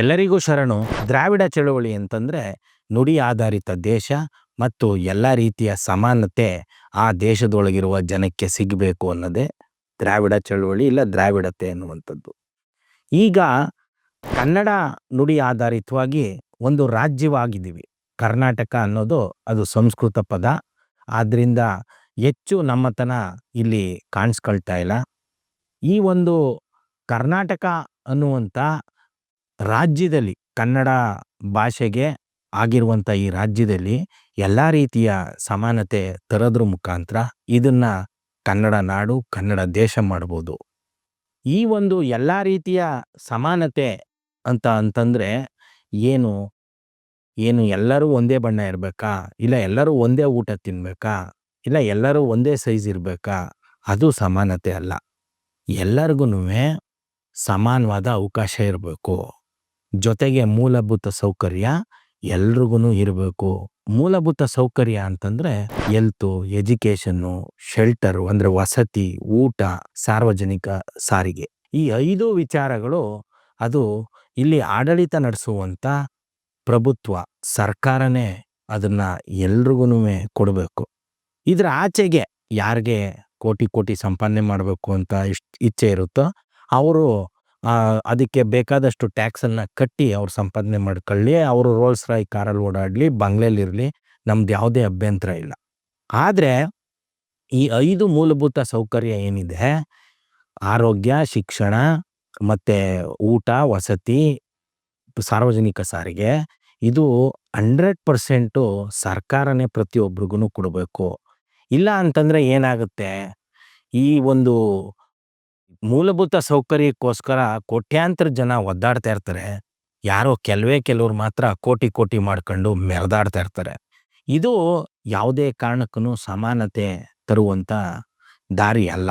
ಎಲ್ಲರಿಗೂ ಶರಣು. ದ್ರಾವಿಡ ಚಳುವಳಿ ಅಂತಂದರೆ ನುಡಿ ಆಧಾರಿತ ದೇಶ ಮತ್ತು ಎಲ್ಲ ರೀತಿಯ ಸಮಾನತೆ ಆ ದೇಶದೊಳಗಿರುವ ಜನಕ್ಕೆ ಸಿಗಬೇಕು ಅನ್ನೋದೇ ದ್ರಾವಿಡ ಚಳುವಳಿ ಇಲ್ಲ ದ್ರಾವಿಡತೆ ಅನ್ನುವಂಥದ್ದು. ಈಗ ಕನ್ನಡ ನುಡಿ ಆಧಾರಿತವಾಗಿ ಒಂದು ರಾಜ್ಯವಾಗಿದ್ದೀವಿ. ಕರ್ನಾಟಕ ಅನ್ನೋದು ಅದು ಸಂಸ್ಕೃತ ಪದ. ಆದ್ದರಿಂದ ಹೆಚ್ಚು ನಮ್ಮತನ ಇಲ್ಲಿ ಕಾಣಿಸ್ಕೊಳ್ತಾ ಇಲ್ಲ. ಈ ಒಂದು ಕರ್ನಾಟಕ ಅನ್ನುವಂಥ ರಾಜ್ಯದಲ್ಲಿ, ಕನ್ನಡ ಭಾಷೆಗೆ ಆಗಿರುವಂಥ ಈ ರಾಜ್ಯದಲ್ಲಿ ಎಲ್ಲ ರೀತಿಯ ಸಮಾನತೆ ತರೋದ್ರ ಮುಖಾಂತರ ಇದನ್ನ ಕನ್ನಡ ನಾಡು, ಕನ್ನಡ ದೇಶ ಮಾಡ್ಬೋದು. ಈ ಒಂದು ಎಲ್ಲ ರೀತಿಯ ಸಮಾನತೆ ಅಂತ ಅಂತಂದರೆ ಏನು? ಏನು ಎಲ್ಲರೂ ಒಂದೇ ಬಣ್ಣ ಇರಬೇಕಾ? ಇಲ್ಲ ಎಲ್ಲರೂ ಒಂದೇ ಊಟ ತಿನ್ನಬೇಕಾ ಇಲ್ಲ ಎಲ್ಲರೂ ಒಂದೇ ಸೈಜ್ ಇರಬೇಕಾ? ಅದು ಸಮಾನತೆ ಅಲ್ಲ. ಎಲ್ಲರಿಗೂ ಸಮಾನವಾದ ಅವಕಾಶ ಇರಬೇಕು. ಜೊತೆಗೆ ಮೂಲಭೂತ ಸೌಕರ್ಯ ಎಲ್ರಿಗೂ ಇರಬೇಕು. ಮೂಲಭೂತ ಸೌಕರ್ಯ ಅಂತಂದ್ರೆ ಎಲ್ತು ಎಜುಕೇಶನ್ನು ಶೆಲ್ಟರ್ ಅಂದ್ರೆ ವಸತಿ, ಊಟ, ಸಾರ್ವಜನಿಕ ಸಾರಿಗೆ. ಈ ಐದು ವಿಚಾರಗಳು ಅದು ಇಲ್ಲಿ ಆಡಳಿತ ನಡೆಸುವಂತ ಪ್ರಭುತ್ವ, ಸರ್ಕಾರನೇ ಅದನ್ನ ಎಲ್ರಿಗೂ ಕೊಡಬೇಕು. ಇದ್ರ ಆಚೆಗೆ ಯಾರಿಗೆ ಕೋಟಿ ಕೋಟಿ ಸಂಪಾದನೆ ಮಾಡಬೇಕು ಅಂತ ಇಷ್ಟು ಇಚ್ಛೆ ಇರುತ್ತೋ, ಅವರು ಅದಕ್ಕೆ ಬೇಕಾದಷ್ಟು ಟ್ಯಾಕ್ಸನ್ನು ಕಟ್ಟಿ ಅವ್ರು ಸಂಪಾದನೆ ಮಾಡ್ಕೊಳ್ಳಿ, ಅವರು ರೋಲ್ಸ್ ರಾಯ್ ಕಾರಲ್ಲಿ ಓಡಾಡಲಿ, ಬಂಗ್ಲೆಲಿರಲಿ, ನಮ್ದು ಯಾವುದೇ ಅಭ್ಯಂತರ ಇಲ್ಲ. ಆದರೆ, ಈ ಐದು ಮೂಲಭೂತ ಸೌಕರ್ಯ ಏನಿದೆ? ಆರೋಗ್ಯ, ಶಿಕ್ಷಣ, ಮತ್ತು ಊಟ, ವಸತಿ, ಸಾರ್ವಜನಿಕ ಸಾರಿಗೆ, ಇದು ಹಂಡ್ರೆಡ್ ಪರ್ಸೆಂಟು ಸರ್ಕಾರನೇ ಪ್ರತಿಯೊಬ್ರಿಗೂ ಕೊಡಬೇಕು. ಇಲ್ಲ ಅಂತಂದರೆ ಏನಾಗುತ್ತೆ? ಈ ಒಂದು ಮೂಲಭೂತ ಸೌಕರ್ಯಕ್ಕೋಸ್ಕರ ಕೋಟ್ಯಾಂತರ ಜನ ಒದ್ದಾಡ್ತಾ ಇರ್ತಾರೆ. ಯಾರೋ ಕೆಲವೇ ಕೆಲವ್ರು ಮಾತ್ರ ಕೋಟಿ ಕೋಟಿ ಮಾಡ್ಕೊಂಡು ಮೆರೆದಾಡ್ತಾ ಇರ್ತಾರೆ. ಇದು ಯಾವುದೇ ಕಾರಣಕ್ಕೂ ಸಮಾನತೆ ತರುವಂಥ ದಾರಿ ಅಲ್ಲ.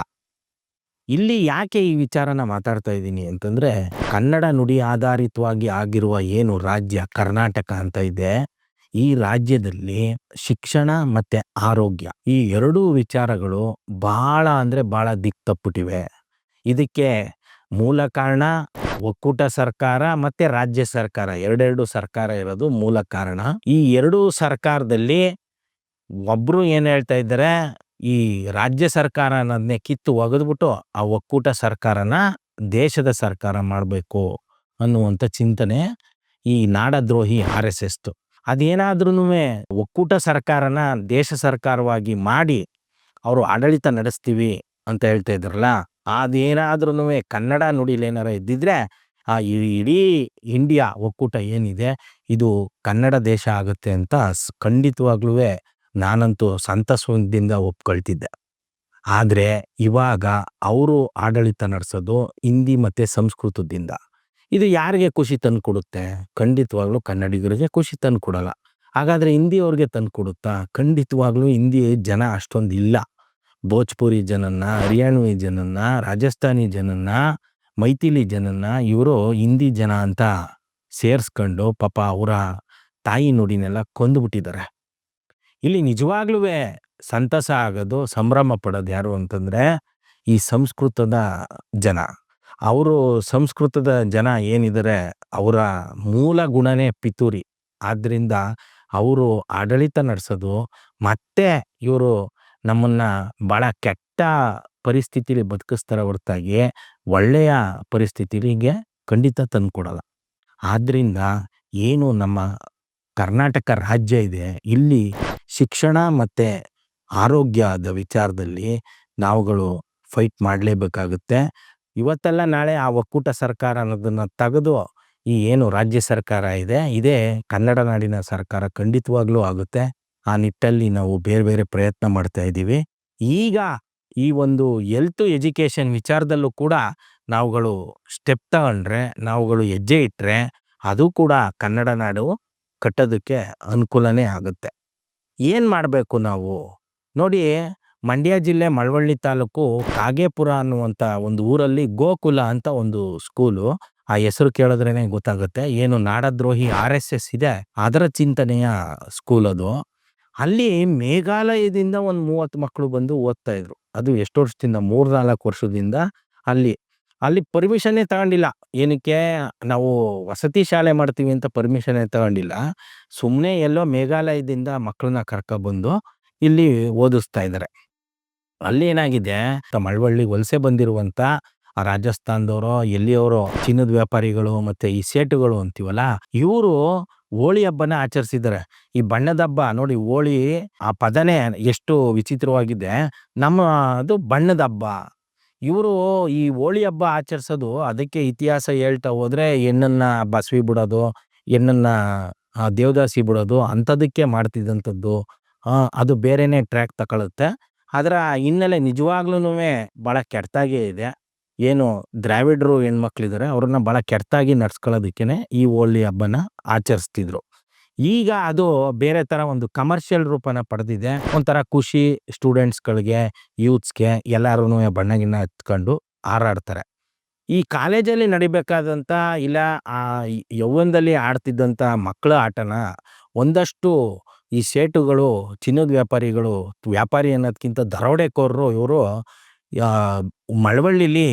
ಇಲ್ಲಿ ಯಾಕೆ ಈ ವಿಚಾರನ ಮಾತಾಡ್ತಾ ಇದ್ದೀನಿ ಅಂತಂದ್ರೆ, ಕನ್ನಡ ನುಡಿ ಆಧಾರಿತವಾಗಿ ಆಗಿರುವ ಏನು ರಾಜ್ಯ ಕರ್ನಾಟಕ ಅಂತ ಇದೆ, ಈ ರಾಜ್ಯದಲ್ಲಿ ಶಿಕ್ಷಣ ಮತ್ತೆ ಆರೋಗ್ಯ ಈ ಎರಡೂ ವಿಚಾರಗಳು ಭಾಳ ಅಂದ್ರೆ ಭಾಳ ದಿಕ್ ತಪ್ಪಿಟ್ಟಿವೆ ಇದಕ್ಕೆ ಮೂಲ ಕಾರಣ ಒಕ್ಕೂಟ ಸರ್ಕಾರ ಮತ್ತೆ ರಾಜ್ಯ ಸರ್ಕಾರ. ಎರಡೆರಡು ಸರ್ಕಾರ ಇರೋದು ಮೂಲ ಕಾರಣ. ಈ ಎರಡೂ ಸರ್ಕಾರದಲ್ಲಿ ಒಬ್ರು ಏನು ಹೇಳ್ತಾ ಇದ್ದಾರೆ, ಈ ರಾಜ್ಯ ಸರ್ಕಾರ ಅನ್ನೋದನ್ನೇ ಕಿತ್ತು ಒಗೆದ್ಬಿಟ್ಟು ಆ ಒಕ್ಕೂಟ ಸರ್ಕಾರನ ದೇಶದ ಸರ್ಕಾರ ಮಾಡಬೇಕು ಅನ್ನುವಂಥ ಚಿಂತನೆ ಈ ನಾಡದ್ರೋಹಿ ಆರ್ ಎಸ್ ಎಸ್ ಅದೇನಾದ್ರೂ ಒಕ್ಕೂಟ ಸರ್ಕಾರನ ದೇಶ ಸರ್ಕಾರವಾಗಿ ಮಾಡಿ ಅವರು ಆಡಳಿತ ನಡೆಸ್ತೀವಿ ಅಂತ ಹೇಳ್ತಾ ಇದ್ರಲ್ಲ ಅದೇನಾದ್ರೂ ಕನ್ನಡ ನುಡಿಲಿ ಏನಾರ ಇದ್ದಿದ್ರೆ, ಆ ಇಡೀ ಇಂಡಿಯಾ ಒಕ್ಕೂಟ ಏನಿದೆ, ಇದು ಕನ್ನಡ ದೇಶ ಆಗುತ್ತೆ ಅಂತ ಖಂಡಿತವಾಗ್ಲೂ ನಾನಂತೂ ಸಂತಸದಿಂದ ಒಪ್ಕೊಳ್ತಿದ್ದೆ. ಆದರೆ ಇವಾಗ ಅವರು ಆಡಳಿತ ನಡೆಸೋದು ಹಿಂದಿ ಮತ್ತು ಸಂಸ್ಕೃತದಿಂದ. ಇದು ಯಾರಿಗೆ ಖುಷಿ ತಂದು ಕೊಡುತ್ತೆ? ಖಂಡಿತವಾಗ್ಲೂ ಕನ್ನಡಿಗರಿಗೆ ಖುಷಿ ತಂದು ಕೊಡಲ್ಲ. ಹಾಗಾದರೆ ಹಿಂದಿ ಅವ್ರಿಗೆ ತಂದು ಕೊಡುತ್ತಾ? ಖಂಡಿತವಾಗ್ಲೂ ಹಿಂದಿ ಜನ ಅಷ್ಟೊಂದು ಇಲ್ಲ ಭೋಜ್ಪುರಿ ಜನನ್ನ, ಹರಿಯಾಣವಿ ಜನನ್ನ, ರಾಜಸ್ಥಾನಿ ಜನನ್ನ, ಮೈಥಿಲಿ ಜನನ್ನ ಇವರು ಹಿಂದಿ ಜನ ಅಂತ ಸೇರಿಸ್ಕೊಂಡು ಪಾಪ ಅವರ ತಾಯಿ ನುಡಿನೆಲ್ಲ ಕೊಂದುಬಿಟ್ಟಿದ್ದಾರೆ ಇಲ್ಲಿ ನಿಜವಾಗ್ಲೂ ಸಂತಸ ಆಗೋದು, ಸಂಭ್ರಮ ಪಡೋದು ಯಾರು ಅಂತಂದ್ರೆ ಈ ಸಂಸ್ಕೃತದ ಜನ. ಅವರು ಸಂಸ್ಕೃತದ ಜನ ಏನಿದ್ದಾರೆ ಅವರ ಮೂಲ ಗುಣನೇ ಪಿತೂರಿ. ಆದ್ದರಿಂದ ಅವರು ಆಡಳಿತ ನಡೆಸೋದು, ಮತ್ತೆ ಇವರು ನಮ್ಮನ್ನ ಬಹಳ ಕೆಟ್ಟ ಪರಿಸ್ಥಿತಿಲಿ ಬದುಕಿಸ್ತಾರೆ ಹೊರತಾಗಿ ಒಳ್ಳೆಯ ಪರಿಸ್ಥಿತಿಗೆ ಖಂಡಿತ ತಂದುಕೊಡಲ್ಲ. ಆದ್ರಿಂದ ಏನು ನಮ್ಮ ಕರ್ನಾಟಕ ರಾಜ್ಯ ಇದೆ, ಇಲ್ಲಿ ಶಿಕ್ಷಣ ಮತ್ತೆ ಆರೋಗ್ಯದ ವಿಚಾರದಲ್ಲಿ ನಾವುಗಳು ಫೈಟ್ ಮಾಡಲೇಬೇಕಾಗುತ್ತೆ. ಇವತ್ತೆಲ್ಲ ನಾಳೆ ಆ ಒಕ್ಕೂಟ ಸರ್ಕಾರ ಅನ್ನೋದನ್ನ ತೆಗೆದು ಈ ಏನು ರಾಜ್ಯ ಸರ್ಕಾರ ಇದೆ, ಇದೇ ಕನ್ನಡ ನಾಡಿನ ಸರ್ಕಾರ ಖಂಡಿತವಾಗ್ಲೂ ಆಗುತ್ತೆ. ಆ ನಿಟ್ಟಲ್ಲಿ ನಾವು ಬೇರೆ ಬೇರೆ ಪ್ರಯತ್ನ ಮಾಡ್ತಾ ಇದ್ದೀವಿ. ಈಗ ಈ ಒಂದು ಎಲ್ತ್ ಎಜುಕೇಷನ್ ವಿಚಾರದಲ್ಲೂ ಕೂಡ ನಾವುಗಳು ಸ್ಟೆಪ್ ತಗೊಂಡ್ರೆ, ನಾವುಗಳು ಹೆಜ್ಜೆ ಇಟ್ಟರೆ ಅದು ಕೂಡ ಕನ್ನಡ ನಾಡು ಕಟ್ಟೋದಕ್ಕೆ ಅನುಕೂಲನೇ ಆಗುತ್ತೆ. ಏನು ಮಾಡಬೇಕು ನಾವು? ನೋಡಿ, ಮಂಡ್ಯ ಜಿಲ್ಲೆ ಮಳವಳ್ಳಿ ತಾಲೂಕು ಕಾಗೇಪುರ ಅನ್ನುವಂಥ ಒಂದು ಊರಲ್ಲಿ ಗೋಕುಲ ಅಂತ ಒಂದು ಸ್ಕೂಲು ಆ ಹೆಸರು ಕೇಳಿದ್ರೇ ಗೊತ್ತಾಗುತ್ತೆ. ಏನು ನಾಡದ್ರೋಹಿ ಆರ್ ಎಸ್ ಎಸ್ ಇದೆ. ಅದರ ಚಿಂತನೆಯ ಸ್ಕೂಲ್ ಅದು. ಅಲ್ಲಿ ಮೇಘಾಲಯದಿಂದ ಒಂದು ಮೂವತ್ತು ಮಕ್ಕಳು ಬಂದು ಓದ್ತಾ ಇದ್ರು. ಅದು ಎಷ್ಟು ವರ್ಷದಿಂದ? ಮೂರ್ನಾಲ್ಕು ವರ್ಷದಿಂದ ಅಲ್ಲಿ. ಅಲ್ಲಿ ಪರ್ಮಿಷನ್ನೇ ತಗೊಂಡಿಲ್ಲ. ಏನಕ್ಕೆ? ನಾವು ವಸತಿ ಶಾಲೆ ಮಾಡ್ತೀವಿ ಅಂತ ಪರ್ಮಿಷನ್ನೇ ತಗೊಂಡಿಲ್ಲ. ಸುಮ್ಮನೆ ಎಲ್ಲೋ ಮೇಘಾಲಯದಿಂದ ಮಕ್ಕಳನ್ನ ಕರ್ಕೊಬಂದು ಇಲ್ಲಿ ಓದಿಸ್ತಾ ಇದ್ದಾರೆ ಅಲ್ಲಿ ಏನಾಗಿದೆ? ತಮ್ಮ ಮಳವಳ್ಳಿ ವಲಸೆ ಬಂದಿರುವಂತ ಆ ರಾಜಸ್ಥಾನದವರು, ಎಲ್ಲಿಯವರು, ಚಿನ್ನದ ವ್ಯಾಪಾರಿಗಳು ಮತ್ತೆ ಈ ಸೇಟುಗಳು ಅಂತೀವಲ್ಲ, ಇವರು ಹೋಳಿ ಹಬ್ಬನ ಆಚರಿಸಿದ್ದಾರೆ. ಈ ಬಣ್ಣದ ಹಬ್ಬ ನೋಡಿ, ಹೋಳಿ ಆ ಪದನೇ ಎಷ್ಟು ವಿಚಿತ್ರವಾಗಿದೆ. ನಮ್ಮ ಅದು ಬಣ್ಣದ ಹಬ್ಬ. ಇವರು ಈ ಹೋಳಿ ಹಬ್ಬ ಆಚರಿಸೋದು ಅದಕ್ಕೆ ಇತಿಹಾಸ ಹೇಳ್ತಾ ಹೋದ್ರೆ ಹೆಣ್ಣನ್ನ ಬಸವಿ ಬಿಡೋದು, ಹೆಣ್ಣನ್ನ ದೇವದಾಸಿ ಬಿಡೋದು, ಅಂಥದಕ್ಕೆ ಮಾಡ್ತಿದ್ದಂಥದ್ದು. ಅದು ಬೇರೆನೆ ಟ್ರ್ಯಾಕ್ ತಗೊಳುತ್ತೆ. ಅದರ ಹಿನ್ನೆಲೆ ನಿಜವಾಗ್ಲೂ ಭಾಳ ಕೆಟ್ಟದಾಗೇ ಇದೆ. ಏನು ದ್ರಾವಿಡರು ಹೆಣ್ಮಕ್ಳಿದ್ದಾರೆ ಅವ್ರನ್ನ ಭಾಳ ಕೆಟ್ಟಾಗಿ ನಡ್ಸ್ಕೊಳ್ಳೋದಕ್ಕೇನೆ ಈ ಹೋಳಿ ಹಬ್ಬನ ಆಚರಿಸ್ತಿದ್ರು. ಈಗ ಅದು ಬೇರೆ ಥರ ಒಂದು ಕಮರ್ಷಿಯಲ್ ರೂಪನ ಪಡೆದಿದೆ. ಒಂಥರ ಖುಷಿ ಸ್ಟೂಡೆಂಟ್ಸ್ಗಳಿಗೆ ಯೂತ್ಸ್ಗೆ ಎಲ್ಲರೂ ಬಣ್ಣ ಗಿಣ್ಣ ಹತ್ಕೊಂಡು ಹಾರಾಡ್ತಾರೆ. ಈ ಕಾಲೇಜಲ್ಲಿ ನಡಿಬೇಕಾದಂಥ ಇಲ್ಲ ಆ ಯೌವನದಲ್ಲಿ ಆಡ್ತಿದ್ದಂಥ ಮಕ್ಕಳ ಆಟನ ಒಂದಷ್ಟು ಈ ಸೇಟುಗಳು, ಚಿನ್ನದ ವ್ಯಾಪಾರಿಗಳು, ವ್ಯಾಪಾರಿ ಅನ್ನೋದಕ್ಕಿಂತ ದರೋಡೆಕೋರರು ಇವರು ಮಳವಳ್ಳಿಲಿ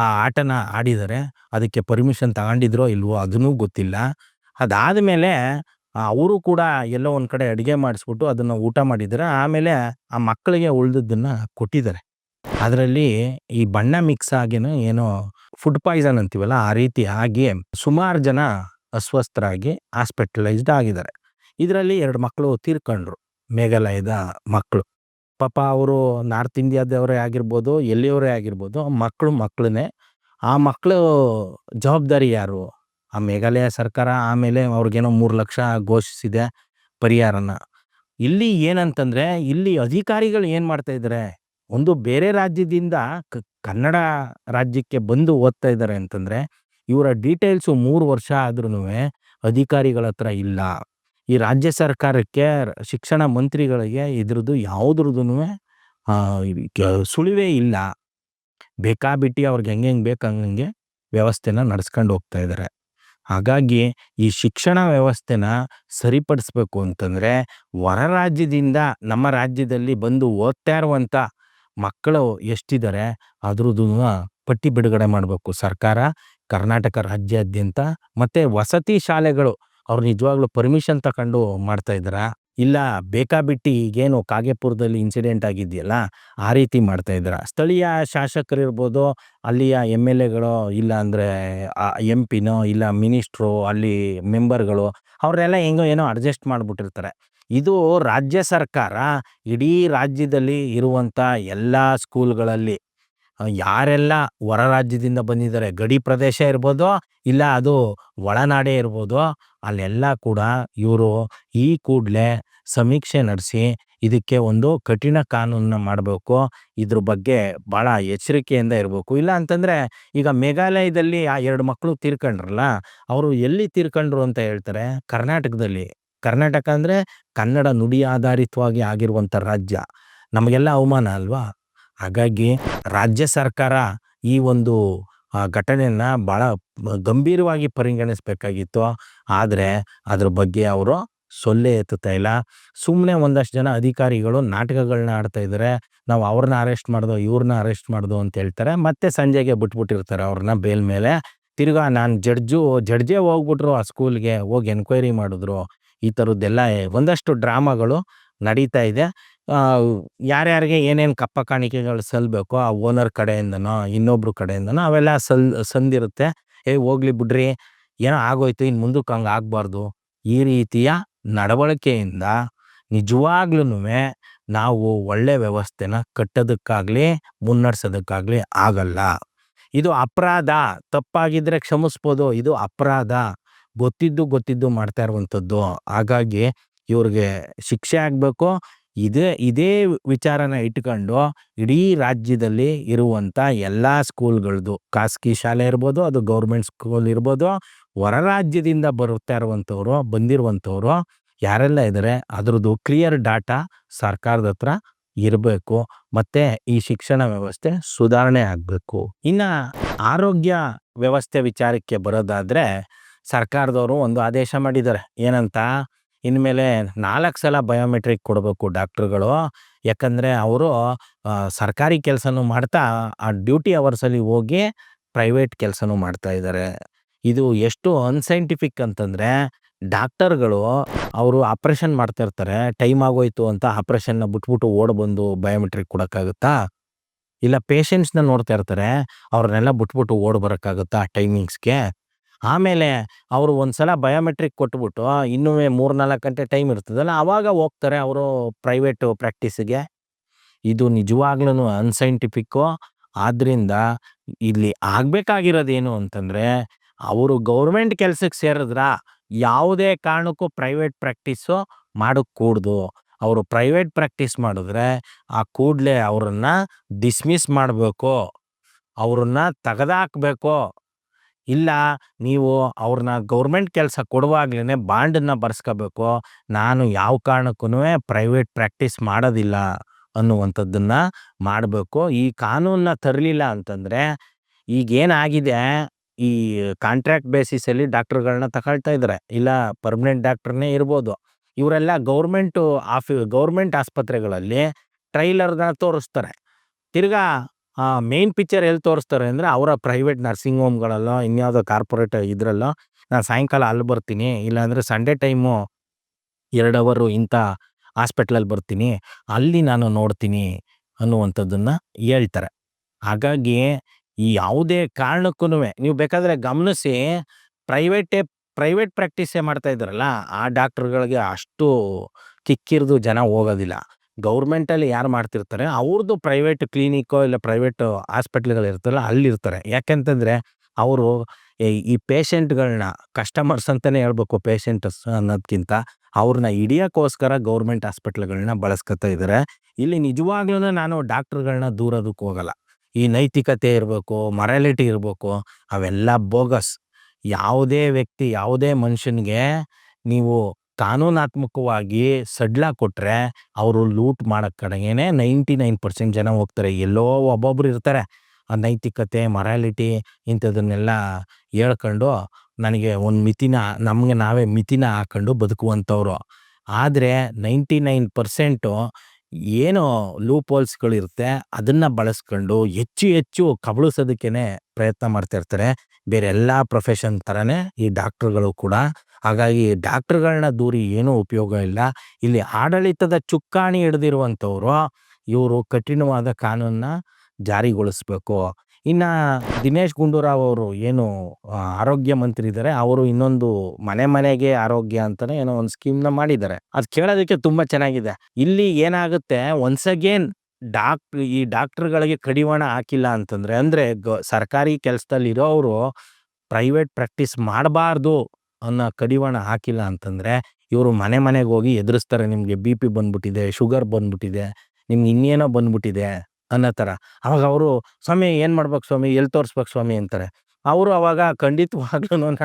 ಆ ಆಟನ ಆಡಿದ್ದಾರೆ ಅದಕ್ಕೆ ಪರ್ಮಿಷನ್ ತಗೊಂಡಿದ್ರೋ ಇಲ್ವೋ ಅದನ್ನೂ ಗೊತ್ತಿಲ್ಲ. ಅದಾದ ಮೇಲೆ ಅವರು ಕೂಡ ಎಲ್ಲೋ ಒಂದು ಕಡೆ ಅಡುಗೆ ಮಾಡಿಸ್ಬಿಟ್ಟು ಅದನ್ನು ಊಟ ಮಾಡಿದ್ದಾರೆ ಆಮೇಲೆ ಆ ಮಕ್ಕಳಿಗೆ ಉಳಿದದ್ದನ್ನು ಕೊಟ್ಟಿದ್ದಾರೆ. ಅದರಲ್ಲಿ ಈ ಬಣ್ಣ ಮಿಕ್ಸ್ ಆಗಿನೂ ಏನೋ ಫುಡ್ ಪಾಯ್ಸನ್ ಅಂತೀವಲ್ಲ ಆ ರೀತಿ ಆಗಿ ಸುಮಾರು ಜನ ಅಸ್ವಸ್ಥರಾಗಿ ಹಾಸ್ಪಿಟಲೈಸ್ಡ್ ಆಗಿದ್ದಾರೆ. ಇದರಲ್ಲಿ ಎರಡು ಮಕ್ಕಳು ತೀರ್ಕೊಂಡ್ರು, ಮೇಘಾಲಯದ ಮಕ್ಕಳು. ಪಾಪ ಅವರು ನಾರ್ತ್ ಇಂಡಿಯಾದವರೇ ಆಗಿರ್ಬೋದು, ಎಲ್ಲಿಯವರೇ ಆಗಿರ್ಬೋದು ಮಕ್ಕಳು ಮಕ್ಕಳನ್ನೇ ಆ ಮಕ್ಕಳು ಜವಾಬ್ದಾರಿ ಯಾರು? ಆ ಮೇಘಾಲಯ ಸರ್ಕಾರ ಆಮೇಲೆ ಅವ್ರಿಗೇನೋ ಮೂರು ಲಕ್ಷ ಘೋಷಿಸಿದೆ ಪರಿಹಾರನ. ಇಲ್ಲಿ ಏನಂತಂದರೆ, ಇಲ್ಲಿ ಅಧಿಕಾರಿಗಳು ಏನು ಮಾಡ್ತಾ ಇದ್ದಾರೆ ಒಂದು ಬೇರೆ ರಾಜ್ಯದಿಂದ ಕನ್ನಡ ರಾಜ್ಯಕ್ಕೆ ಬಂದು ಓದ್ತಾ ಇದ್ದಾರೆ ಅಂತಂದರೆ, ಇವರ ಡೀಟೇಲ್ಸು ಮೂರು ವರ್ಷ ಆದ್ರೂ ಅಧಿಕಾರಿಗಳ ಹತ್ರ ಇಲ್ಲ. ಈ ರಾಜ್ಯ ಸರ್ಕಾರಕ್ಕೆ ಶಿಕ್ಷಣ ಮಂತ್ರಿಗಳಿಗೆ ಇದ್ರದ್ದು ಯಾವುದ್ರದ್ದು ಸುಳಿವೇ ಇಲ್ಲ. ಬೇಕಾಬಿಟ್ಟಿ ಅವ್ರಿಗೆ ಹೆಂಗೆ ಹೆಂಗೆ ಬೇಕು ಹಂಗಂಗೆ ವ್ಯವಸ್ಥೆನ ನಡ್ಸ್ಕೊಂಡು ಹೋಗ್ತಾ ಇದ್ದಾರೆ ಹಾಗಾಗಿ ಈ ಶಿಕ್ಷಣ ವ್ಯವಸ್ಥೆನ ಸರಿಪಡಿಸ್ಬೇಕು ಅಂತಂದರೆ ಹೊರ ರಾಜ್ಯದಿಂದ ನಮ್ಮ ರಾಜ್ಯದಲ್ಲಿ ಬಂದು ಓದ್ತಾ ಇರುವಂಥ ಮಕ್ಕಳು ಎಷ್ಟಿದ್ದಾರೆ ಅದ್ರದ್ದು ಪಟ್ಟಿ ಬಿಡುಗಡೆ ಮಾಡಬೇಕು ಸರ್ಕಾರ, ಕರ್ನಾಟಕ ರಾಜ್ಯಾದ್ಯಂತ ಮತ್ತು ವಸತಿ ಶಾಲೆಗಳು ಅವ್ರು ನಿಜವಾಗ್ಲೂ ಪರ್ಮಿಷನ್ ತಗೊಂಡು ಮಾಡ್ತಾ ಇದ್ದಾರಾ? ಇಲ್ಲ ಬೇಕಾಬಿಟ್ಟಿ ಈಗೇನು ಕಾಗೆಪುರದಲ್ಲಿ ಇನ್ಸಿಡೆಂಟ್ ಆಗಿದೆಯಲ್ಲ, ಆ ರೀತಿ ಮಾಡ್ತಾ ಇದ್ದಾರೆ? ಸ್ಥಳೀಯ ಶಾಸಕರಿರ್ಬೋದು, ಅಲ್ಲಿಯ ಎಂ ಎಲ್ ಎಗಳು, ಇಲ್ಲ ಅಂದರೆ ಎಂ ಪಿನೋ, ಇಲ್ಲ ಮಿನಿಸ್ಟ್ರು, ಅಲ್ಲಿ ಮೆಂಬರ್ಗಳು ಅವರೆಲ್ಲ ಹೆಂಗೋ ಏನೋ ಅಡ್ಜಸ್ಟ್ ಮಾಡಿಬಿಟ್ಟಿರ್ತಾರೆ. ಇದು ರಾಜ್ಯ ಸರ್ಕಾರ ಇಡೀ ರಾಜ್ಯದಲ್ಲಿ ಇರುವಂಥ ಎಲ್ಲ ಸ್ಕೂಲ್ಗಳಲ್ಲಿ ಯಾರೆಲ್ಲ ಹೊರ ರಾಜ್ಯದಿಂದ ಬಂದಿದ್ದಾರೆ, ಗಡಿ ಪ್ರದೇಶ ಇರ್ಬೋದು, ಇಲ್ಲ ಅದು ಒಳನಾಡೇ ಇರ್ಬೋದು, ಅಲ್ಲೆಲ್ಲ ಕೂಡ ಇವರು ಈ ಕೂಡಲೇ ಸಮೀಕ್ಷೆ ನಡೆಸಿ ಇದಕ್ಕೆ ಒಂದು ಕಠಿಣ ಕಾನೂನನ್ನ ಮಾಡಬೇಕು. ಇದ್ರ ಬಗ್ಗೆ ಭಾಳ ಎಚ್ಚರಿಕೆಯಿಂದ ಇರಬೇಕು. ಇಲ್ಲ ಅಂತಂದರೆ, ಈಗ ಮೇಘಾಲಯದಲ್ಲಿ ಆ ಎರಡು ಮಕ್ಕಳು ತೀರ್ಕೊಂಡ್ರಲ್ಲ, ಅವರು ಎಲ್ಲಿ ತೀರ್ಕೊಂಡ್ರು ಅಂತ ಹೇಳ್ತಾರೆ? ಕರ್ನಾಟಕದಲ್ಲಿ. ಕರ್ನಾಟಕ ಅಂದರೆ ಕನ್ನಡ ನುಡಿ ಆಧಾರಿತವಾಗಿ ಆಗಿರುವಂಥ ರಾಜ್ಯ. ನಮಗೆಲ್ಲ ಅವಮಾನ ಅಲ್ವಾ? ಹಾಗಾಗಿ ರಾಜ್ಯ ಸರ್ಕಾರ ಈ ಒಂದು ಘಟನೆಯನ್ನು ಭಾಳ ಗಂಭೀರವಾಗಿ ಪರಿಗಣಿಸಬೇಕಾಗಿತ್ತು. ಆದರೆ ಅದ್ರ ಬಗ್ಗೆ ಅವರು ಸೊಲ್ಲೆ ಎತ್ತುತ್ತಾ ಇಲ್ಲ. ಸುಮ್ಮನೆ ಒಂದಷ್ಟು ಜನ ಅಧಿಕಾರಿಗಳು ನಾಟಕಗಳನ್ನ ಆಡ್ತಾ ಇದ್ದಾರೆ ನಾವು ಅವ್ರನ್ನ ಅರೆಸ್ಟ್ ಮಾಡ್ದೋ ಇವ್ರನ್ನ ಅರೆಸ್ಟ್ ಮಾಡ್ದೋ ಅಂತ ಹೇಳ್ತಾರೆ. ಮತ್ತೆ ಸಂಜೆಗೆ ಬಿಟ್ಬಿಟ್ಟಿರ್ತಾರೆ ಅವ್ರನ್ನ ಬೇಲ್ ಮೇಲೆ. ತಿರ್ಗಾ ನಾನು ಜಡ್ಜು, ಜಡ್ಜೇ ಹೋಗ್ಬಿಟ್ರು ಆ ಸ್ಕೂಲ್ಗೆ, ಹೋಗಿ ಎನ್ಕ್ವೈರಿ ಮಾಡಿದ್ರು. ಈ ಥರದ್ದೆಲ್ಲ ಒಂದಷ್ಟು ಡ್ರಾಮಾಗಳು ನಡೀತಾ ಇದೆ. ಯಾರ್ಯಾರಿಗೆ ಏನೇನು ಕಪ್ಪ ಕಾಣಿಕೆಗಳು ಸಲ್ಲಬೇಕೋ ಆ ಓನರ್ ಕಡೆಯಿಂದನೋ, ಇನ್ನೊಬ್ರ ಕಡೆಯಿಂದನೋ, ಅವೆಲ್ಲ ಸಲ್, ಸಂದಿರುತ್ತೆ. ಏ, ಹೋಗ್ಲಿ ಬಿಡ್ರಿ, ಏನೋ ಆಗೋಯ್ತು ಇನ್ನು ಮುಂದಕ್ಕೆ ಹಂಗೆ ಆಗಬಾರ್ದು. ಈ ರೀತಿಯ ನಡವಳಿಕೆಯಿಂದ ನಿಜವಾಗ್ಲೂ ನಾವು ಒಳ್ಳೆ ವ್ಯವಸ್ಥೆನ ಕಟ್ಟೋದಕ್ಕಾಗಲಿ, ಮುನ್ನಡ್ಸೋದಕ್ಕಾಗ್ಲಿ ಆಗಲ್ಲ. ಇದು ಅಪರಾಧ, ತಪ್ಪಾಗಿದ್ರೆ ಕ್ಷಮಿಸ್ಬೋದು, ಇದು ಅಪರಾಧ. ಗೊತ್ತಿದ್ದು ಗೊತ್ತಿದ್ದು ಮಾಡ್ತಾ ಇರುವಂಥದ್ದು. ಹಾಗಾಗಿ ಇವ್ರಿಗೆ ಶಿಕ್ಷೆ ಆಗ್ಬೇಕು ಇದೇ ಇದೇ ವಿಚಾರನ ಇಟ್ಕೊಂಡು ಇಡೀ ರಾಜ್ಯದಲ್ಲಿ ಇರುವಂತ ಎಲ್ಲ ಸ್ಕೂಲ್ಗಳದ್ದು ಖಾಸಗಿ ಶಾಲೆ ಇರ್ಬೋದು, ಅದು ಗೌರ್ಮೆಂಟ್ ಸ್ಕೂಲ್ ಇರ್ಬೋದು, ಹೊರ ರಾಜ್ಯದಿಂದ ಬರುತ್ತಾ ಇರುವಂಥವ್ರು, ಬಂದಿರುವಂಥವ್ರು ಯಾರೆಲ್ಲ ಇದ್ದಾರೆ ಅದ್ರದ್ದು ಕ್ಲಿಯರ್ ಡಾಟಾ ಸರ್ಕಾರದ ಹತ್ರ ಇರಬೇಕು, ಮತ್ತೆ ಈ ಶಿಕ್ಷಣ ವ್ಯವಸ್ಥೆ ಸುಧಾರಣೆ ಆಗಬೇಕು. ಇನ್ನು ಆರೋಗ್ಯ ವ್ಯವಸ್ಥೆ ವಿಚಾರಕ್ಕೆ ಬರೋದಾದರೆ ಸರ್ಕಾರದವರು ಒಂದು ಆದೇಶ ಮಾಡಿದ್ದಾರೆ. ಏನಂತ? ಇನ್ಮೇಲೆ ನಾಲ್ಕು ಸಲ ಬಯೋಮೆಟ್ರಿಕ್ ಕೊಡಬೇಕು ಡಾಕ್ಟ್ರುಗಳು. ಯಾಕಂದರೆ ಅವರು ಸರ್ಕಾರಿ ಕೆಲಸನೂ ಮಾಡ್ತಾ, ಆ ಡ್ಯೂಟಿ ಅವರ್ಸಲ್ಲಿ ಹೋಗಿ ಪ್ರೈವೇಟ್ ಕೆಲಸನೂ ಮಾಡ್ತಾ ಇದ್ದಾರೆ ಇದು ಎಷ್ಟು ಅನ್ಸೈಂಟಿಫಿಕ್ ಅಂತಂದರೆ ಡಾಕ್ಟರ್ಗಳು ಅವರು ಆಪ್ರೇಷನ್ ಮಾಡ್ತಾ ಇರ್ತಾರೆ ಟೈಮ್ ಆಗೋಯ್ತು ಅಂತ ಆಪ್ರೇಷನ್ನ ಬಿಟ್ಬಿಟ್ಟು ಓಡ್ ಬಂದು ಬಯೋಮೆಟ್ರಿಕ್ ಕೊಡೋಕ್ಕಾಗುತ್ತಾ? ಇಲ್ಲ ಪೇಷಂಟ್ಸ್ನ ನೋಡ್ತಾ ಇರ್ತಾರೆ, ಅವ್ರನ್ನೆಲ್ಲ ಬಿಟ್ಬಿಟ್ಟು ಓಡ್ ಬರೋಕ್ಕಾಗುತ್ತಾ ಟೈಮಿಂಗ್ಸ್ಗೆ ಆಮೇಲೆ ಅವರು ಒಂದ್ಸಲ ಬಯೋಮೆಟ್ರಿಕ್ ಕೊಟ್ಬಿಟ್ಟು ಇನ್ನೂ ಮೂರ್ನಾಲ್ಕು ಗಂಟೆ ಟೈಮ್ ಇರ್ತದಲ್ಲ ಆವಾಗ ಹೋಗ್ತಾರೆ ಅವರು ಪ್ರೈವೇಟ್ ಪ್ರಾಕ್ಟೀಸಿಗೆ. ಇದು ನಿಜವಾಗ್ಲೂ ಅನ್ಸೈಂಟಿಫಿಕ್ಕು. ಆದ್ರಿಂದ ಇಲ್ಲಿ ಆಗ್ಬೇಕಾಗಿರೋದೇನು ಅಂತಂದ್ರೆ, ಅವರು ಗೌರ್ಮೆಂಟ್ ಕೆಲ್ಸಕ್ಕೆ ಸೇರಿದ್ರ ಯಾವುದೇ ಕಾರಣಕ್ಕೂ ಪ್ರೈವೇಟ್ ಪ್ರಾಕ್ಟೀಸು ಮಾಡೋಕ್ಕೆ ಕೂಡ್ದು ಅವರು ಪ್ರೈವೇಟ್ ಪ್ರಾಕ್ಟೀಸ್ ಮಾಡಿದ್ರೆ ಆ ಕೂಡಲೇ ಅವರನ್ನು ಡಿಸ್ಮಿಸ್ ಮಾಡಬೇಕು. ಅವ್ರನ್ನ ತೆಗೆದಾಕ್ಬೇಕು. ಇಲ್ಲ, ನೀವು ಅವ್ರನ್ನ ಗೌರ್ಮೆಂಟ್ ಕೆಲಸ ಕೊಡುವಾಗ್ಲೇ ಬಾಂಡನ್ನು ಬರ್ಸ್ಕೋಬೇಕು. ನಾನು ಯಾವ ಕಾರಣಕ್ಕೂ ಪ್ರೈವೇಟ್ ಪ್ರಾಕ್ಟೀಸ್ ಮಾಡೋದಿಲ್ಲ ಅನ್ನುವಂಥದ್ದನ್ನು ಮಾಡಬೇಕು. ಈ ಕಾನೂನನ್ನ ತರಲಿಲ್ಲ ಅಂತಂದರೆ ಈಗೇನಾಗಿದೆ, ಈ ಕಾಂಟ್ರಾಕ್ಟ್ ಬೇಸಿಸಲ್ಲಿ ಡಾಕ್ಟ್ರುಗಳನ್ನ ತಗೊಳ್ತಾ ಇದ್ದಾರೆ ಇಲ್ಲ, ಪರ್ಮನೆಂಟ್ ಡಾಕ್ಟ್ರನ್ನೇ ಇರ್ಬೋದು. ಇವರೆಲ್ಲ ಗೌರ್ಮೆಂಟು ಆಫಿ, ಗೌರ್ಮೆಂಟ್ ಆಸ್ಪತ್ರೆಗಳಲ್ಲಿ ಟ್ರೈಲರ್ನ ತೋರಿಸ್ತಾರೆ. ತಿರ್ಗಾ ಮೇನ್ ಪಿಕ್ಚರ್ ಎಲ್ಲಿ ತೋರಿಸ್ತಾರೆ ಅಂದರೆ ಅವರ ಪ್ರೈವೇಟ್ ನರ್ಸಿಂಗ್ ಹೋಮ್ಗಳಲ್ಲೋ, ಇನ್ಯಾವುದೋ ಕಾರ್ಪೊರೇಟ್ ಇದರಲ್ಲೋ, ನಾನು ಸಾಯಂಕಾಲ ಅಲ್ಲಿ ಬರ್ತೀನಿ, ಇಲ್ಲಾಂದರೆ ಸಂಡೇ ಟೈಮು ಎರಡು ಅವರು ಇಂಥ ಹಾಸ್ಪಿಟ್ಲಲ್ಲಿ ಬರ್ತೀನಿ, ಅಲ್ಲಿ ನಾನು ನೋಡ್ತೀನಿ ಅನ್ನುವಂಥದ್ದನ್ನು ಹೇಳ್ತಾರೆ. ಹಾಗಾಗಿ ಈ ಯಾವುದೇ ಕಾರಣಕ್ಕೂ ನೀವು ಬೇಕಾದರೆ ಗಮನಿಸಿ, ಪ್ರೈವೇಟೇ, ಪ್ರೈವೇಟ್ ಪ್ರಾಕ್ಟೀಸೇ ಮಾಡ್ತಾ ಇದ್ದಾರಲ್ಲ, ಆ ಡಾಕ್ಟ್ರುಗಳಿಗೆ ಅಷ್ಟು ಕಿಕ್ಕಿರಿದು ಜನ ಹೋಗೋದಿಲ್ಲ. ಗೌರ್ಮೆಂಟಲ್ಲಿ ಯಾರು ಮಾಡ್ತಿರ್ತಾರೆ ಅವ್ರದ್ದು ಪ್ರೈವೇಟ್ ಕ್ಲಿನಿಕ್ಕೋ ಇಲ್ಲ ಪ್ರೈವೇಟ್ ಹಾಸ್ಪಿಟ್ಲ್ಗಳು ಇರ್ತಲ್ಲ ಅಲ್ಲಿರ್ತಾರೆ. ಯಾಕೆಂತಂದರೆ ಅವರು ಈ ಪೇಷೆಂಟ್ಗಳನ್ನ ಕಸ್ಟಮರ್ಸ್ ಅಂತಲೇ ಹೇಳ್ಬೇಕು ಪೇಷೆಂಟ್ಸ್ ಅನ್ನೋದಕ್ಕಿಂತ ಅವ್ರನ್ನ ಹಿಡಿಯೋಕ್ಕೋಸ್ಕರ ಗೌರ್ಮೆಂಟ್ ಹಾಸ್ಪಿಟ್ಲ್ಗಳನ್ನ ಬಳಸ್ಕೊತಾ ಇದ್ದಾರೆ ಇಲ್ಲಿ ನಿಜವಾಗ್ಲೂ ನಾನು ಡಾಕ್ಟ್ರುಗಳನ್ನ ದೂರೋದಕ್ಕೆ ಹೋಗಲ್ಲ. ಈ ನೈತಿಕತೆ ಇರಬೇಕು, ಮರಾಲಿಟಿ ಇರಬೇಕು, ಅವೆಲ್ಲ ಬೋಗಸ್. ಯಾವುದೇ ವ್ಯಕ್ತಿ, ಯಾವುದೇ ಮನುಷ್ಯನಿಗೆ ನೀವು ಕಾನೂನಾತ್ಮಕವಾಗಿ ಸಡ್ಲ ಕೊಟ್ಟರೆ ಅವರು ಲೂಟ್ ಮಾಡೋ ಕಡೆಗೇನೆ ನೈಂಟಿ ನೈನ್ ಪರ್ಸೆಂಟ್ ಜನ ಹೋಗ್ತಾರೆ. ಎಲ್ಲೋ ಒಬ್ಬೊಬ್ರು ಇರ್ತಾರೆ. ಆ ನೈತಿಕತೆ, ಮೊರಾಲಿಟಿ ಇಂಥದನ್ನೆಲ್ಲ ಹೇಳ್ಕೊಂಡು ನನಗೆ ಒಂದು ಮಿತಿನ, ನಮಗೆ ನಾವೇ ಮಿತಿನ ಹಾಕೊಂಡು ಬದುಕುವಂಥವ್ರು. ಆದರೆ ನೈಂಟಿ ನೈನ್ ಪರ್ಸೆಂಟು ಏನು ಲೂಪ್ ಹೋಲ್ಸ್ಗಳಿರುತ್ತೆ ಅದನ್ನು ಬಳಸ್ಕೊಂಡು ಹೆಚ್ಚು ಹೆಚ್ಚು ಕಬಳಿಸೋದಕ್ಕೇ ಪ್ರಯತ್ನ ಮಾಡ್ತಾ ಇರ್ತಾರೆ. ಬೇರೆ ಎಲ್ಲ ಪ್ರೊಫೆಷನ್ ಥರನೇ ಈ ಡಾಕ್ಟ್ರುಗಳು ಕೂಡ ಹಾಗಾಗಿ ಡಾಕ್ಟ್ರುಗಳನ್ನ ದೂರಿ ಏನೂ ಉಪಯೋಗ ಇಲ್ಲ. ಇಲ್ಲಿ ಆಡಳಿತದ ಚುಕ್ಕಾಣಿ ಹಿಡ್ದಿರುವಂಥವ್ರು, ಇವರು ಕಠಿಣವಾದ ಕಾನೂನನ್ನ ಜಾರಿಗೊಳಿಸ್ಬೇಕು. ಇನ್ನು ದಿನೇಶ್ ಗುಂಡೂರಾವ್ ಅವರು ಏನು ಆರೋಗ್ಯ ಮಂತ್ರಿ ಇದ್ದಾರೆ ಅವರು ಇನ್ನೊಂದು ಮನೆ ಮನೆಗೆ ಆರೋಗ್ಯ ಅಂತಲೇ ಏನೋ ಒಂದು ಸ್ಕೀಮ್ನ ಮಾಡಿದ್ದಾರೆ. ಅದು ಕೇಳೋದಕ್ಕೆ ತುಂಬ ಚೆನ್ನಾಗಿದೆ. ಇಲ್ಲಿ ಏನಾಗುತ್ತೆ ಒನ್ಸ್ ಅಗೇನ್ ಡಾಕ್ಟ್ರ್ ಈ ಡಾಕ್ಟ್ರುಗಳಿಗೆ ಕಡಿವಾಣ ಹಾಕಿಲ್ಲ ಅಂತಂದರೆ, ಅಂದರೆ ಗ, ಸರ್ಕಾರಿ ಕೆಲಸದಲ್ಲಿ ಅವರು ಪ್ರೈವೇಟ್ ಪ್ರಾಕ್ಟೀಸ್ ಮಾಡಬಾರ್ದು. ಅನ್ನೋ ಕಡಿವಾಣ ಹಾಕಿಲ್ಲ ಅಂತಂದರೆ ಇವರು ಮನೆ ಮನೆಗೆ ಹೋಗಿ ಎದುರಿಸ್ತಾರೆ, ನಿಮಗೆ ಬಿ ಪಿ ಬಂದ್ಬಿಟ್ಟಿದೆ, ಶುಗರ್ ಬಂದ್ಬಿಟ್ಟಿದೆ, ನಿಮ್ಗೆ ಇನ್ನೇನೋ ಬಂದ್ಬಿಟ್ಟಿದೆ ಅನ್ನೋ ಥರ ಅವಾಗ ಅವರು, ಸ್ವಾಮಿ, ಏನು ಮಾಡ್ಬೇಕು ಸ್ವಾಮಿ? ಎಲ್ಲಿ ತೋರಿಸ್ಬೇಕು ಸ್ವಾಮಿ? ಅಂತಾರೆ. ಅವರು ಅವಾಗ ಖಂಡಿತವಾಗ್ಲೂ ನಾನು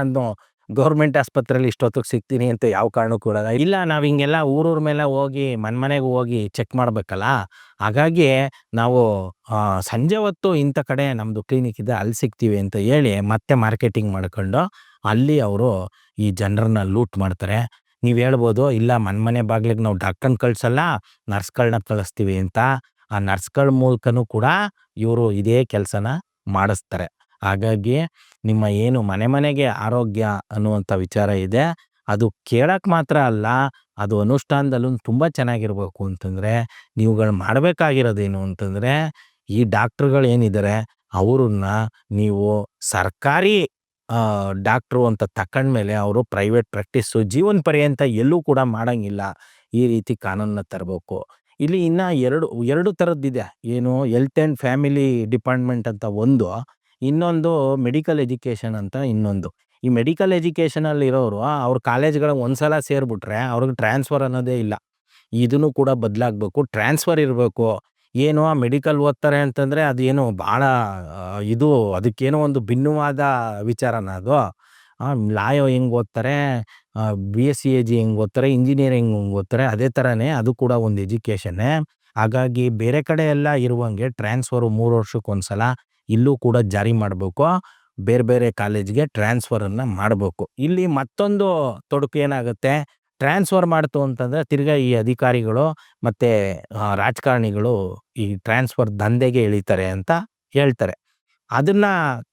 ಗೌರ್ಮೆಂಟ್ ಆಸ್ಪತ್ರೆಯಲ್ಲಿ ಇಷ್ಟೊತ್ತಿಗೆ ಸಿಗ್ತೀನಿ ಅಂತ ಯಾವ ಕಾರಣಕ್ಕೂ ಕೂಡ ಇಲ್ಲ, ನಾವು ಹಿಂಗೆಲ್ಲ ಊರೂರ ಮೇಲೆ ಹೋಗಿ ಮನ್ಮನೆಗೆ ಹೋಗಿ ಚೆಕ್ ಮಾಡಬೇಕಲ್ಲ? ಹಾಗಾಗಿ ನಾವು ಸಂಜೆ ಹೊತ್ತು ಇಂಥ ಕಡೆ ನಮ್ಮದು ಕ್ಲಿನಿಕ್ ಇದೆ, ಅಲ್ಲಿ ಸಿಗ್ತೀವಿ ಅಂತ ಹೇಳಿ ಮತ್ತೆ ಮಾರ್ಕೆಟಿಂಗ್ ಮಾಡ್ಕೊಂಡು ಅಲ್ಲಿ ಅವರು ಈ ಜನರನ್ನ ಲೂಟ್ ಮಾಡ್ತಾರೆ. ನೀವು ಹೇಳ್ಬೋದು, ಇಲ್ಲ ಮನೆ ಮನೆ ಬಾಗಿಲಿಗೆ ನಾವು ಡಾಕ್ಟರ್ನ ಕಳ್ಸಲ್ಲ ನರ್ಸ್ಗಳನ್ನ ಕಳಿಸ್ತೀವಿ ಅಂತ ಆ ನರ್ಸ್ಗಳ ಮೂಲಕನೂ ಕೂಡ ಇವರು ಇದೇ ಕೆಲಸನ ಮಾಡಿಸ್ತಾರೆ. ಹಾಗಾಗಿ ನಿಮ್ಮ ಏನು ಮನೆ ಮನೆಗೆ ಆರೋಗ್ಯ ಅನ್ನುವಂಥ ವಿಚಾರ ಇದೆ. ಅದು ಕೇಳೋಕ್ಕೆ ಮಾತ್ರ ಅಲ್ಲ, ಅದು ಅನುಷ್ಠಾನದಲ್ಲೂ ತುಂಬ ಚೆನ್ನಾಗಿರ್ಬೇಕು ಅಂತಂದರೆ, ನೀವುಗಳು ಮಾಡಬೇಕಾಗಿರೋದೇನು ಅಂತಂದರೆ, ಈ ಡಾಕ್ಟ್ರುಗಳು ಏನಿದ್ದಾರೆ ಅವ್ರನ್ನ ನೀವು ಸರ್ಕಾರಿ ಡಾಕ್ಟ್ರು ಅಂತ ತಕೊಂಡ್ಮೇಲೆ ಅವರು ಪ್ರೈವೇಟ್ ಪ್ರಾಕ್ಟೀಸು ಜೀವನ ಪರ್ಯಂತ ಎಲ್ಲೂ ಕೂಡ ಮಾಡೋಂಗಿಲ್ಲ, ಈ ರೀತಿ ಕಾನೂನನ್ನ ತರಬೇಕು. ಇಲ್ಲಿ ಇನ್ನೂ ಎರಡು ಎರಡು ಥರದ್ದಿದೆ. ಏನು ಹೆಲ್ತ್ ಆ್ಯಂಡ್ ಫ್ಯಾಮಿಲಿ ಡಿಪಾರ್ಟ್ಮೆಂಟ್ ಅಂತ ಒಂದು ಇನ್ನೊಂದು ಮೆಡಿಕಲ್ ಎಜುಕೇಷನ್ ಅಂತ ಇನ್ನೊಂದು. ಈ ಮೆಡಿಕಲ್ ಎಜುಕೇಷನಲ್ಲಿ ಇರೋರು ಅವ್ರ ಕಾಲೇಜ್ಗಳಿಗೆ ಒಂದ್ಸಲ ಸೇರಿಬಿಟ್ರೆ ಅವ್ರಿಗೆ ಟ್ರಾನ್ಸ್ಫರ್ ಅನ್ನೋದೇ ಇಲ್ಲ. ಇದನ್ನು ಕೂಡ ಬದಲಾಗಬೇಕು, ಟ್ರಾನ್ಸ್ಫರ್ ಇರಬೇಕು. ಏನು ಆ ಮೆಡಿಕಲ್ ಓದ್ತಾರೆ ಅಂತಂದರೆ ಅದೇನು ಭಾಳ ಇದು ಅದಕ್ಕೇನೋ ಒಂದು ಭಿನ್ನವಾದ ವಿಚಾರನ ಅದು. ಲಾಯೋ ಹೆಂಗೆ ಓದ್ತಾರೆ B S C A G ಹೆಂಗೆ ಓದ್ತಾರೆ, ಇಂಜಿನಿಯರಿಂಗ್ ಹೆಂಗೆ ಓದ್ತಾರೆ, ಅದೇ ಥರನೇ ಅದು ಕೂಡ ಒಂದು ಎಜುಕೇಷನ್ನೇ. ಹಾಗಾಗಿ ಬೇರೆ ಕಡೆ ಎಲ್ಲ ಇರುವಂಗೆ ಟ್ರಾನ್ಸ್ಫರು ಮೂರು ವರ್ಷಕ್ಕೆ ಒಂದ್ಸಲ ಇಲ್ಲೂ ಕೂಡ ಜಾರಿ ಮಾಡಬೇಕು. ಬೇರೆ ಬೇರೆ ಕಾಲೇಜ್ಗೆ ಟ್ರಾನ್ಸ್ಫರನ್ನು ಮಾಡಬೇಕು. ಇಲ್ಲಿ ಮತ್ತೊಂದು ತೊಡಕು ಏನಾಗುತ್ತೆ? ಟ್ರಾನ್ಸ್ಫರ್ ಮಾಡ್ತು ಅಂತಂದರೆ ತಿರ್ಗಾ ಈ ಅಧಿಕಾರಿಗಳು ಮತ್ತು ರಾಜಕಾರಣಿಗಳು ಈ ಟ್ರಾನ್ಸ್ಫರ್ ದಂಧೆಗೆ ಇಳಿತಾರೆ ಅಂತ ಹೇಳ್ತಾರೆ. ಅದನ್ನ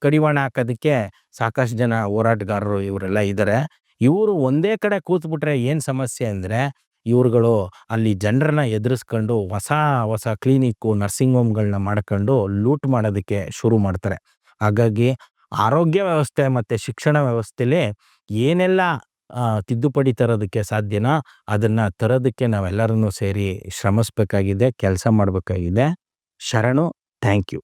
ಕಡಿವಾಣ ಹಾಕೋದಕ್ಕೆ ಸಾಕಷ್ಟು ಜನ ಹೋರಾಟಗಾರರು ಇವರೆಲ್ಲ ಇದ್ದಾರೆ ಇವರು ಒಂದೇ ಕಡೆ ಕೂತ್ಬಿಟ್ರೆ ಏನು ಸಮಸ್ಯೆ ಅಂದರೆ ಇವ್ರುಗಳು ಅಲ್ಲಿ ಜನರನ್ನ ಎದುರಿಸ್ಕೊಂಡು ಹೊಸ ಹೊಸ ಕ್ಲಿನಿಕ್ಕು, ನರ್ಸಿಂಗ್ ಹೋಮ್ಗಳನ್ನ ಮಾಡ್ಕೊಂಡು ಲೂಟ್ ಮಾಡೋದಕ್ಕೆ ಶುರು ಮಾಡ್ತಾರೆ. ಹಾಗಾಗಿ ಆರೋಗ್ಯ ವ್ಯವಸ್ಥೆ ಮತ್ತು ಶಿಕ್ಷಣ ವ್ಯವಸ್ಥೆಲಿ ಏನೆಲ್ಲ ತಿದ್ದುಪಡಿ ತರೋದಕ್ಕೆ ಸಾಧ್ಯನೋ ಅದನ್ನು ತರೋದಕ್ಕೆ ನಾವೆಲ್ಲರೂ ಸೇರಿ ಶ್ರಮಿಸ್ಬೇಕಾಗಿದೆ, ಕೆಲಸ ಮಾಡಬೇಕಾಗಿದೆ. ಶರಣು, ಥ್ಯಾಂಕ್ ಯು.